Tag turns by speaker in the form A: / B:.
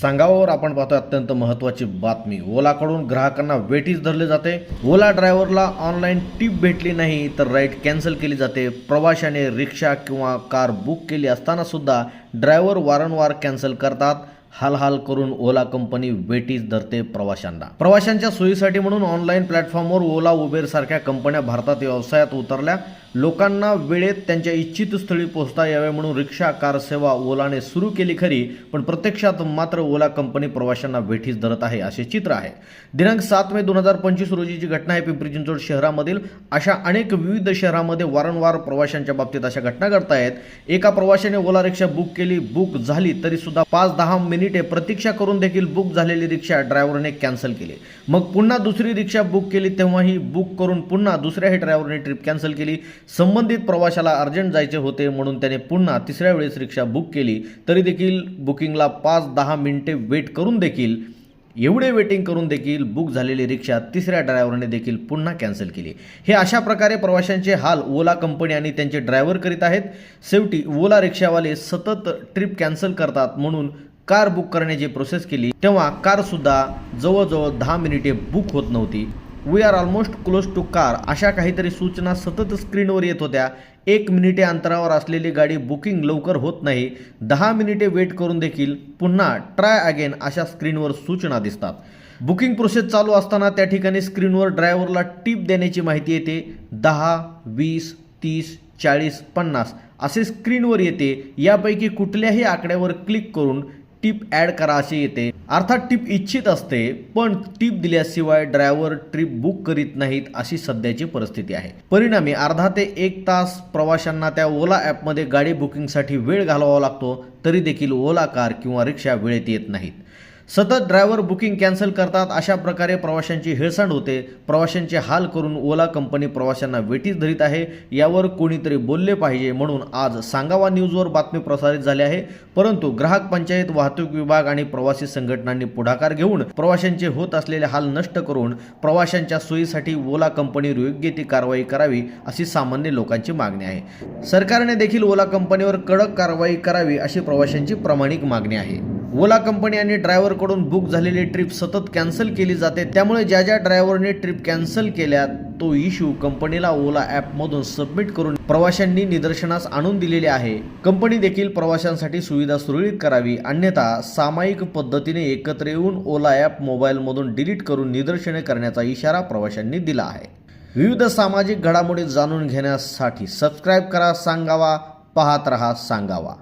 A: सांगावर आपण पाहतो अत्यंत महत्त्वाची बातमी. ओलाकडून ग्राहकांना वेटीस धरले जाते. ओला ड्रायव्हरला ऑनलाईन टीप भेटली नाही तर राईड कॅन्सल केली जाते. प्रवाशाने रिक्षा किंवा कार बुक केली असताना सुद्धा ड्रायव्हर वारंवार कॅन्सल करतात. हालहाल करून ओला कंपनी वेटीस धरते प्रवाशांना. प्रवाशांच्या सोयीसाठी म्हणून ऑनलाईन प्लॅटफॉर्मवर ओला उबेर सारख्या कंपन्या भारतात व्यवसायात उतरल्या. लोकांना वेळेत त्यांच्या इच्छित स्थळी पोहोचता यावे म्हणून रिक्षा कार सेवा ओलाने सुरू केली खरी पण प्रत्यक्षात मात्र ओला कंपनी प्रवाशांना वेठीस धरत आहे असे चित्र आहे. दिनांक सात मे दोन हजार पंचवीस रोजीची घटना आहे पिंपरी चिंचवड शहरामधील अशा अनेक विविध शहरामध्ये वारंवार प्रवाशांच्या बाबतीत अशा घटना घडत आहेत एका प्रवाशाने ओला रिक्षा बुक केली बुक झाली तरी सुद्धा पाच दहा मिनिट प्रतीक्षा करून देखील बुक झालेली रिक्षा ड्रायव्हरने कॅन्सल केली. मग पुन्हा दुसरी रिक्षा बुक केली तेव्हाही बुक करून पुन्हा दुसऱ्याही ड्रायव्हरने ट्रिप कॅन्सल केली. संबंधित प्रवाशाला अर्जंट जायचे होते म्हणून त्याने पुन्हा तिसऱ्या वेळेस रिक्षा बुक केली. तरी देखील बुकिंगला पाच दहा मिनिटे वेट करून देखील एवढे वेटिंग करून देखील बुक झालेली रिक्षा तिसऱ्या ड्रायव्हरने देखील पुन्हा कॅन्सल केली. हे अशा प्रकारे प्रवाशांचे हाल ओला कंपनी आणि त्यांचे ड्रायव्हर करीत आहेत. शेवटी ओला रिक्षावाले सतत ट्रिप कॅन्सल करतात म्हणून कार बुक करण्याची प्रोसेस केली तेव्हा कारसुद्धा जवळजवळ दहा मिनिटे बुक होत नव्हती. We are almost close to car अशा काहीतरी सूचना सतत स्क्रीनवर येत होत्या. एक मिनिटे अंतरावर असलेली गाडी बुकिंग लवकर होत नाही. दहा मिनिटे वेट करून देखील पुन्हा ट्राय अगेन अशा स्क्रीनवर सूचना दिसतात. बुकिंग प्रोसेस चालू असताना त्या ठिकाणी स्क्रीनवर ड्रायव्हरला टिप देण्याची माहिती येते. दहा वीस तीस चाळीस पन्नास असे स्क्रीनवर येते. यापैकी कुठल्याही आकड्यावर क्लिक करून टिप ॲड करा असे येते. अर्थात टिप इच्छित असते पण टिप दिल्याशिवाय ड्रायव्हर ट्रिप बुक करीत नाहीत अशी सध्याची परिस्थिती आहे. परिणामी अर्धा ते एक तास प्रवाशांना त्या ओला ॲपमध्ये गाडी बुकिंगसाठी वेळ घालवावा लागतो तरी देखील ओला कार किंवा रिक्षा वेळेत येत नाहीत. सतत ड्रायव्हर बुकिंग कॅन्सल करतात. अशा प्रकारे प्रवाशांची हेळसांड होते. प्रवाशांचे हाल करून ओला कंपनी प्रवाशांना वेटीस धरीत आहे. यावर कोणीतरी बोलले पाहिजे म्हणून आज सांगावा न्यूजवर बातमी प्रसारित झाली आहे. परंतु ग्राहक पंचायत वाहतूक विभाग आणि प्रवासी संघटनांनी पुढाकार घेऊन प्रवाशांचे होत असलेले हाल नष्ट करून प्रवाशांच्या सोयीसाठी ओला कंपनीवर योग्य ती कारवाई करावी अशी सामान्य लोकांची मागणी आहे. सरकारने देखील ओला कंपनीवर कडक कारवाई करावी अशी प्रवाशांची प्रामाणिक मागणी आहे. ओला कंपनी आणि ड्रायव्हरकडून बुक झालेली ट्रिप सतत कॅन्सल केली जाते. त्यामुळे ज्या ज्या ड्रायव्हरने ट्रिप कॅन्सल केल्या तो इश्यू कंपनीला ओला ॲपमधून सबमिट करून प्रवाशांनी निदर्शनास आणून दिलेले आहे. कंपनी देखील प्रवाशांसाठी सुविधा सुरळीत करावी अन्यथा सामायिक पद्धतीने एकत्र येऊन ओला ॲप मोबाईलमधून डिलीट करून निदर्शने करण्याचा इशारा प्रवाशांनी दिला आहे. विविध सामाजिक घडामोडी जाणून घेण्यासाठी सबस्क्राईब करा सांगावा पाहत रहा सांगावा.